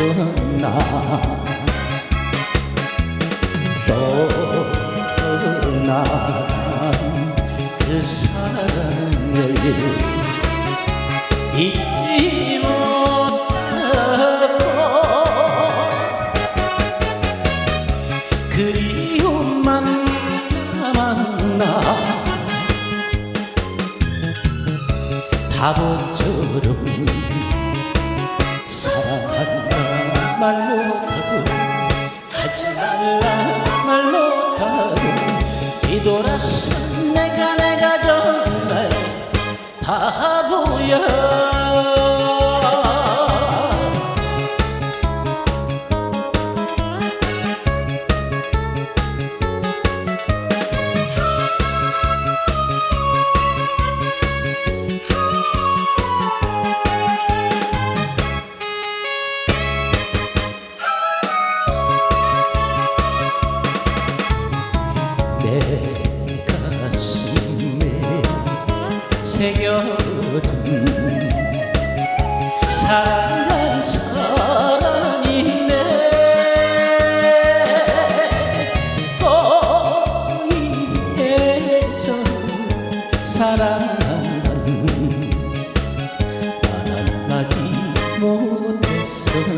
못했었나 떠난 그 사랑을 잊지 못하고 그리움만 남았나? 바보처럼 사랑한다 말 못하고 하지 말라 말 못하고 뒤돌아서 내가 내가 정말 바보야 내 가슴에 새겨둔 사랑한 사람이네. 거리에서 사랑한 말 한마디 못했었나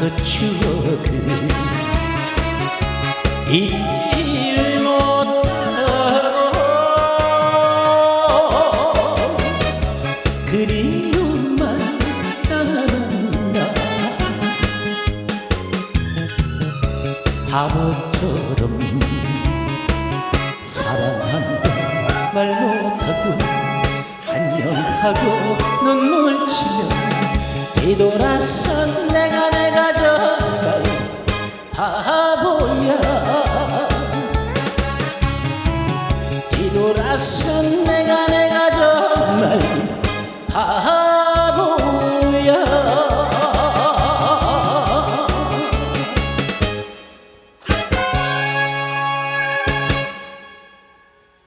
그 추억을 잊지를 못하고 그리움만 남는다. 바보처럼 사랑한다 말 못하고 안녕하고 눈물 치며 뒤돌아서 내가 바보야. 뒤돌아서 내가 바보야